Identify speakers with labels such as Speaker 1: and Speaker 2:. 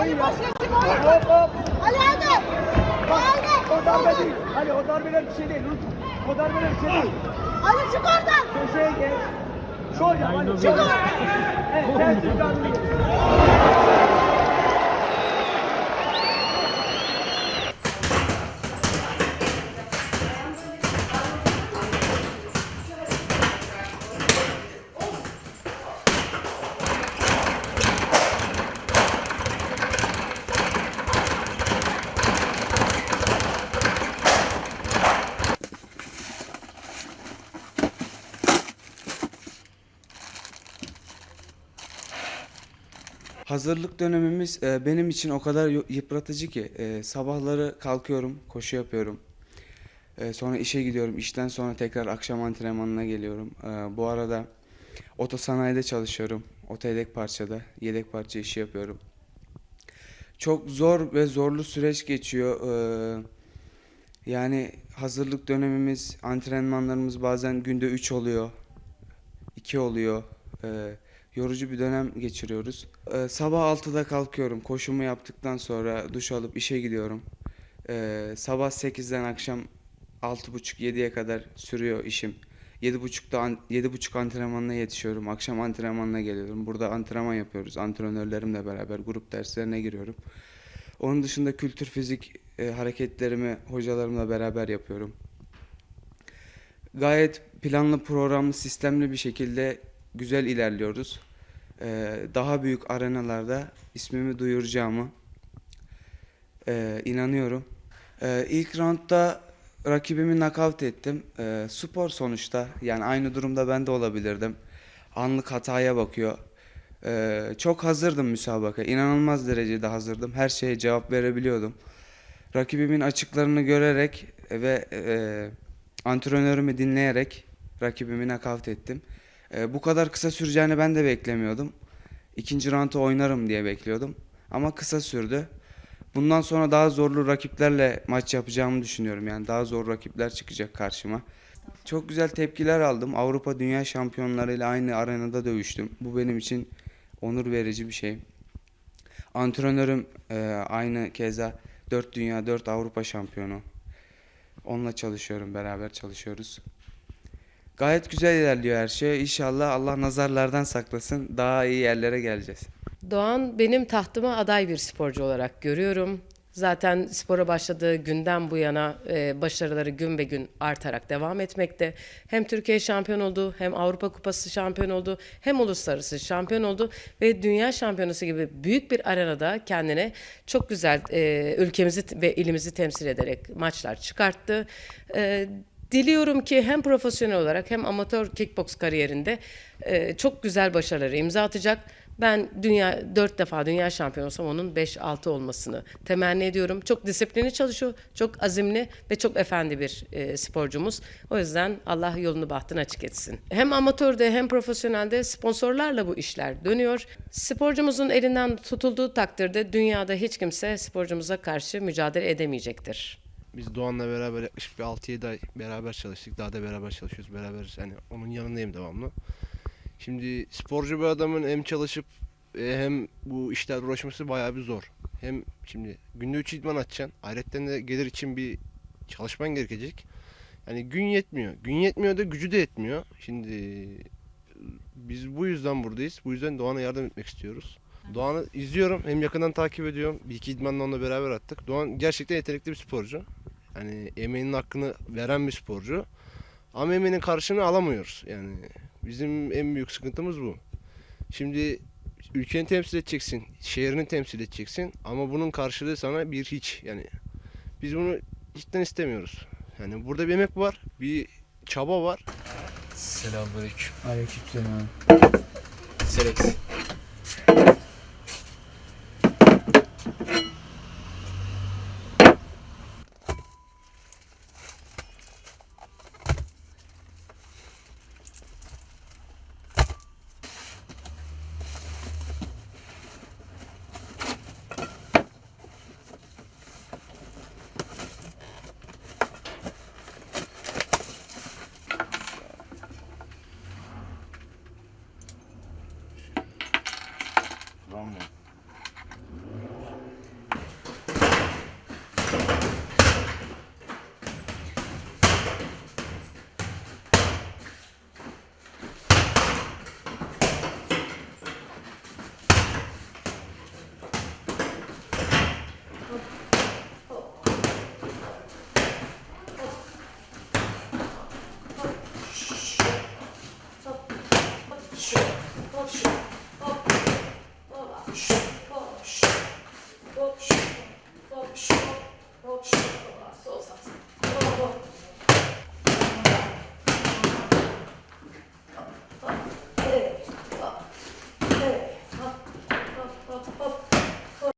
Speaker 1: Koyun ya. Hop hop.
Speaker 2: Ali hadi.
Speaker 1: O
Speaker 2: Hadi.
Speaker 1: darbe
Speaker 2: Oldu.
Speaker 1: değil. Ali o darbeler bir şey değil. O darbeler bir şey değil.
Speaker 2: Ali çık oradan.
Speaker 1: Köşeye geç. Şu hocam hadi. Çık Evet ters bir darbe.
Speaker 3: Hazırlık dönemimiz e, benim için o kadar yıpratıcı ki e, sabahları kalkıyorum, koşu yapıyorum. E, sonra işe gidiyorum. İşten sonra tekrar akşam antrenmanına geliyorum. E, bu arada otosanayide çalışıyorum. Oto yedek parçada yedek parça işi yapıyorum. Çok zor ve zorlu süreç geçiyor. E, yani hazırlık dönemimiz, antrenmanlarımız bazen günde 3 oluyor. 2 oluyor. E, yorucu bir dönem geçiriyoruz. Ee, sabah 6'da kalkıyorum. Koşumu yaptıktan sonra duş alıp işe gidiyorum. Ee, sabah 8'den akşam 6.30-7'ye kadar sürüyor işim. 7.30'da an- 7.30 antrenmanına yetişiyorum. Akşam antrenmanına geliyorum. Burada antrenman yapıyoruz. Antrenörlerimle beraber grup derslerine giriyorum. Onun dışında kültür fizik e, hareketlerimi hocalarımla beraber yapıyorum. Gayet planlı, programlı, sistemli bir şekilde güzel ilerliyoruz. Ee, daha büyük arenalarda ismimi duyuracağımı e, inanıyorum. Ee, ilk roundda rakibimi nakavt ettim. Ee, spor sonuçta yani aynı durumda ben de olabilirdim. Anlık hataya bakıyor. Ee, çok hazırdım müsabaka. İnanılmaz derecede hazırdım. Her şeye cevap verebiliyordum. Rakibimin açıklarını görerek ve e, antrenörümü dinleyerek rakibimi nakavt ettim. E, bu kadar kısa süreceğini ben de beklemiyordum. İkinci round'u oynarım diye bekliyordum. Ama kısa sürdü. Bundan sonra daha zorlu rakiplerle maç yapacağımı düşünüyorum. Yani daha zor rakipler çıkacak karşıma. Çok güzel tepkiler aldım. Avrupa Dünya Şampiyonlarıyla aynı arenada dövüştüm. Bu benim için onur verici bir şey. Antrenörüm e, aynı keza 4 Dünya 4 Avrupa şampiyonu. Onunla çalışıyorum, beraber çalışıyoruz. Gayet güzel ilerliyor her şey. İnşallah Allah nazarlardan saklasın. Daha iyi yerlere geleceğiz.
Speaker 4: Doğan benim tahtıma aday bir sporcu olarak görüyorum. Zaten spora başladığı günden bu yana e, başarıları gün be gün artarak devam etmekte. Hem Türkiye şampiyon oldu, hem Avrupa Kupası şampiyon oldu, hem uluslararası şampiyon oldu ve dünya şampiyonası gibi büyük bir arenada kendine çok güzel e, ülkemizi ve ilimizi temsil ederek maçlar çıkarttı. E, Diliyorum ki hem profesyonel olarak hem amatör kickbox kariyerinde e, çok güzel başarıları imza atacak. Ben dünya dört defa dünya şampiyonu olsam onun 5-6 olmasını temenni ediyorum. Çok disiplinli çalışıyor, çok azimli ve çok efendi bir e, sporcumuz. O yüzden Allah yolunu bahtını açık etsin. Hem amatörde hem profesyonelde sponsorlarla bu işler dönüyor. Sporcumuzun elinden tutulduğu takdirde dünyada hiç kimse sporcumuza karşı mücadele edemeyecektir.
Speaker 5: Biz Doğan'la beraber yaklaşık bir 6-7 ay beraber çalıştık. Daha da beraber çalışıyoruz. Beraber hani onun yanındayım devamlı. Şimdi sporcu bir adamın hem çalışıp e, hem bu işlerle uğraşması bayağı bir zor. Hem şimdi günde 3 idman atacaksın. Ayrıca de gelir için bir çalışman gerekecek. Yani gün yetmiyor. Gün yetmiyor da gücü de yetmiyor. Şimdi biz bu yüzden buradayız. Bu yüzden Doğan'a yardım etmek istiyoruz. Doğan'ı izliyorum. Hem yakından takip ediyorum. Bir iki idmanla onunla beraber attık. Doğan gerçekten yetenekli bir sporcu. Hani emeğinin hakkını veren bir sporcu. Ama emeğinin karşılığını alamıyoruz. Yani bizim en büyük sıkıntımız bu. Şimdi ülkeni temsil edeceksin, şehrini temsil edeceksin ama bunun karşılığı sana bir hiç. Yani biz bunu cidden istemiyoruz. Yani burada bir emek var, bir çaba var.
Speaker 6: Selamünaleyküm.
Speaker 1: Aleykümselam.
Speaker 6: Selex.
Speaker 1: 어.